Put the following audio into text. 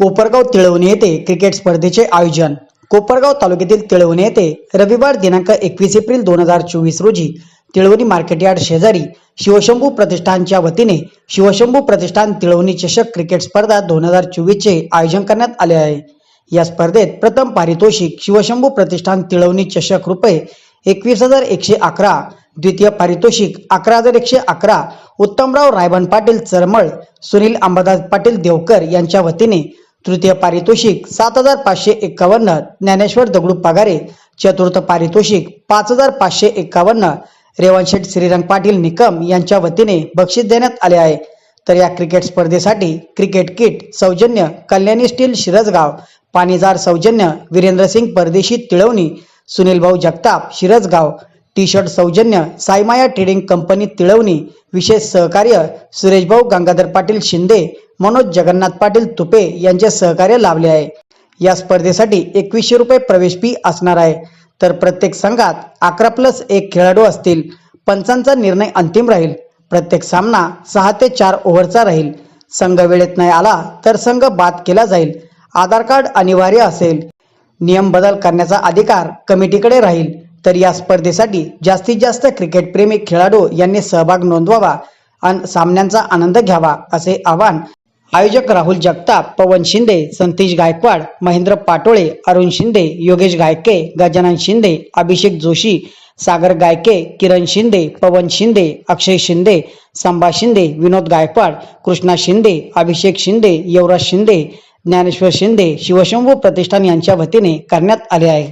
कोपरगाव तिळवणे येथे क्रिकेट स्पर्धेचे आयोजन. कोपरगाव तालुक्यातील तिळवणे येथे रविवार दिनांक एकवीस एप्रिल दोन हजार चोवीस रोजी तिळवणी मार्केट यार्ड शेजारी शिवशंभू प्रतिष्ठानच्या वतीने शिवशंभू प्रतिष्ठान तिळवणी चषक क्रिकेट स्पर्धा दोन हजार चोवीसचे आयोजन करण्यात आले आहे. या स्पर्धेत प्रथम पारितोषिक शिवशंभू प्रतिष्ठान तिळवणी चषक रुपये एकवीस हजार एकशे अकरा द्वितीय पारितोषिक अकरा हजार एकशे अकरा उत्तमराव रायबन पाटील चरमळ सुनील अंबादास पाटील देवकर यांच्या वतीने तृतीय पारितोषिक सात हजार पाचशे एक्कावन्न ज्ञानेश्वर दगडू पगारे. चतुर्थ पारितोषिक पाच हजार पाचशे एक्कावन्न रेवणशेठ श्रीरंग पाटील निकम यांच्या वतीने बक्षीस देण्यात आले आहे. तर या क्रिकेट स्पर्धेसाठी क्रिकेट किट सौजन्य कल्याणी स्टील शिरसगाव पाणीजार सौजन्य वीरेंद्रसिंग परदेशी तिळवणी सुनील भाऊ जगताप शिरसगाव टी शर्ट सौजन्य साईमाया ट्रेडिंग कंपनी तिळवणी विशेष सहकार्य सुरेशभाऊ गंगाधर पाटील शिंदे मनोज जगन्नाथ पाटील तुपे यांचे सहकार्य लाभले आहे. या स्पर्धेसाठी एकवीसशे रुपये प्रवेश फी असणार आहे. तर प्रत्येक संघात अकरा प्लस एक खेळाडू असतील. पंचांचा निर्णय अंतिम राहील. प्रत्येक सामना सहा ते चार ओव्हरचा राहील. संघ वेळेत नाही आला तर संघ बाद केला जाईल. आधार कार्ड अनिवार्य असेल. नियम बदल करण्याचा अधिकार कमिटीकडे राहील. तर या स्पर्धेसाठी जास्तीत जास्त क्रिकेट प्रेमी खेळाडू यांनी सहभाग नोंदवावा आणि सामन्यांचा आनंद घ्यावा असे आवाहन आयोजक राहुल जगताप पवन शिंदे संतीश गायकवाड महेंद्र पाटोळे अरुण शिंदे योगेश गायके गजानन शिंदे अभिषेक जोशी सागर गायके किरण शिंदे पवन शिंदे अक्षय शिंदे संभा शिंदे विनोद गायकवाड कृष्णा शिंदे अभिषेक शिंदे युवराज शिंदे ज्ञानेश्वर शिंदे शिवशंभू प्रतिष्ठान यांच्या वतीने करण्यात आले आहे.